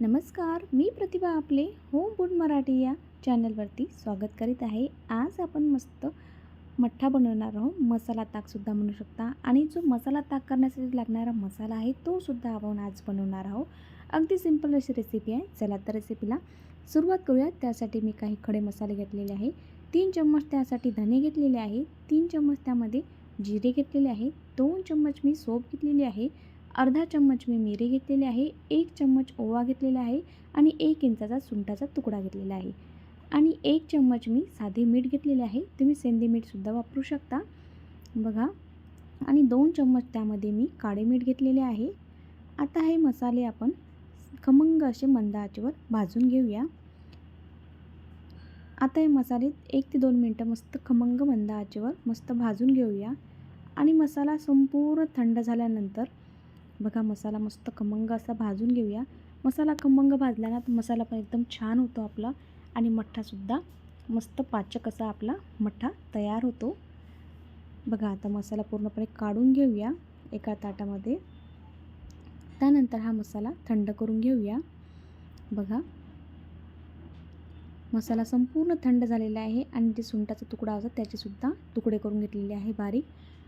नमस्कार मी प्रतिभा आपले home food Marathi या चॅनलवरती स्वागत करीत आहे. आज आपण मस्त मठ्ठा बनवणार आहोत. मसाला ताकसुद्धा म्हणू शकता. आणि जो मसाला ताक करण्यासाठी लागणारा मसाला आहे तोसुद्धा आपण आज बनवणार आहोत. अगदी सिंपल अशी रेसिपी आहे. चला तर रेसिपीला सुरुवात करूया. त्यासाठी मी काही खडे मसाले घेतलेले आहे. तीन चम्मच त्यासाठी धने घेतलेले आहे. तीन चम्मच त्यामध्ये जिरे घेतलेले आहे. दोन चम्मच मी सोप घेतलेली आहे. अर्धा चम्मच मी मिरी घेतलेले आहे एक चम्मच ओवा घेतलेला आहे आणि एक इंचाचा सुंठाचा तुकडा घेतलेला आहे. आणि एक चम्मच मी साधे मीठ घेतलेले आहे तुम्ही सेंधी मीठसुद्धा वापरू शकता. बघा आणि दोन चम्मच त्यामध्ये मी काळे मीठ घेतलेले आहे. आता हे मसाले आपण खमंग असे मंद आचेवर भाजून घेऊया. आता हे मसाले एक ते दोन मिनटं मस्त खमंग मंद आचेवर मस्त भाजून घेऊया. आणि मसाला संपूर्ण थंड झाल्यानंतर बघा मसाला मस्त खमंग असा भाजून घेऊया. मसाला खमंग भाजला ना तर मसाला पण एकदम छान होतो आपला. आणि मठ्ठासुद्धा मस्त पाचक असा आपला मठ्ठा तयार होतो. बघा आता मसाला पूर्णपणे काढून घेऊया एका ताटामध्ये. त्यानंतर हा मसाला थंड करून घेऊया. बघा मसाला संपूर्ण थंड झालेला आहे आणि जे सुंटाचा तुकडा होता त्याचेसुद्धा तुकडे करून घेतलेले आहे बारीक.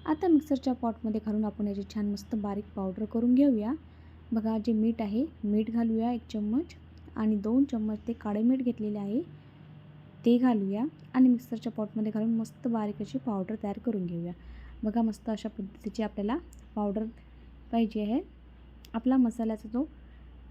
आता मिक्सरच्या पॉटमध्ये घालून आपण याची छान मस्त बारीक पावडर करून घेऊया. बघा जे मीठ आहे मीठ घालूया एक चम्मच आणि दोन चम्मच ते काळे मीठ घेतलेले आहे ते घालूया आणि मिक्सरच्या पॉटमध्ये घालून मस्त बारीक अशी पावडर तयार करून घेऊया. बघा मस्त अशा पद्धतीची आपल्याला पावडर पाहिजे आहे. आपला मसाल्याचा जो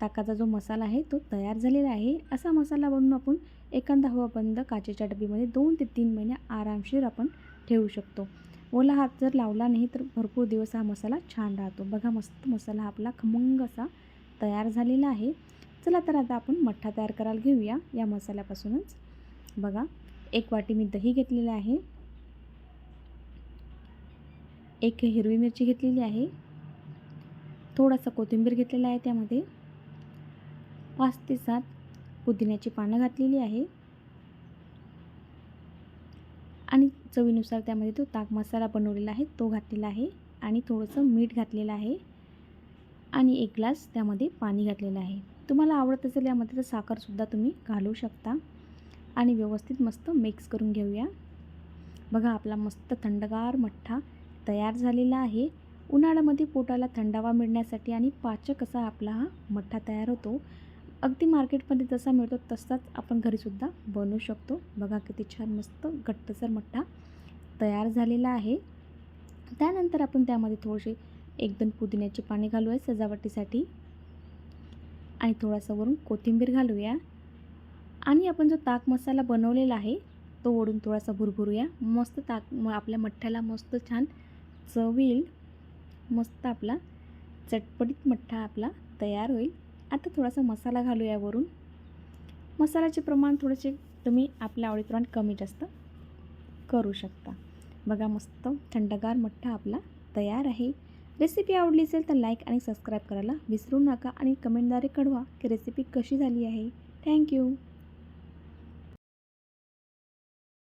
ताकाचा जो मसाला आहे तो तयार झालेला आहे. असा मसाला बनवून आपण एखादा हवा बंद काचेच्या डबीमध्ये दोन ते तीन महिने आरामशीर आपण ठेवू शकतो. ओला हात जर लावला नाही तर भरपूर दिवस हा मसाला छान राहतो. बघा मस्त मसाला आपला खमंग असा तयार झालेला आहे. चला तर आता आपण मठ्ठा तयार करायला घेऊया. या मसाल्यापासूनच. बघा एक वाटी मी दही घेतलेलं आहे. एक हिरवी मिरची घेतलेली आहे. थोडासा कोथिंबीर घेतलेला आहे त्यामध्ये. पाच ते सात पुदिन्याची पानं घातलेली आहे. आणि चवीनुसार त्यामध्ये तो ताक मसाला बनवलेला आहे तो घातलेला आहे आणि थोडंसं मीठ घातलेलं आहे. आणि एक ग्लास त्यामध्ये पाणी घातलेलं आहे. तुम्हाला आवडत असेल यामध्ये तर साखरसुद्धा तुम्ही घालू शकता. आणि व्यवस्थित मस्त मिक्स करून घेऊया. बघा आपला मस्त थंडगार मठ्ठा तयार झालेला आहे. उन्हाळ्यामध्ये पोटाला थंडावा मिळण्यासाठी आणि पाचक असा आपला हा मठ्ठा तयार होतो. अगदी मार्केटमध्ये जसा मिळतो तसाच आपण घरीसुद्धा बनवू शकतो. बघा किती छान मस्त घट्टसर मठ्ठा तयार झालेला आहे. त्यानंतर आपण त्यामध्ये थोडेसे एक दोन पुदिन्याचे पाणी घालूया सजावटीसाठी. आणि थोडासा वरून कोथिंबीर घालूया. आणि आपण जो ताक मसाला बनवलेला आहे तो ओढून थोडासा भुरभुरूया. मस्त ताक म आपल्या मठ्ठ्याला मस्त छान चव येईल मस्त आपला चटपटीत मठ्ठा आपला तयार होईल. आता थोडासा मसाला घालू यावरून. मसाल्याचे प्रमाण थोडेसे तुम्ही आपल्या आवडीप्रमाण कमी जास्त करू शकता. बघा मस्त थंडगार मठ्ठा आपला तयार आहे. रेसिपी आवडली असेल तर लाईक आणि सबस्क्राईब करायला विसरू नका आणि कमेंटद्वारे कळवा की रेसिपी कशी झाली आहे. थँक्यू.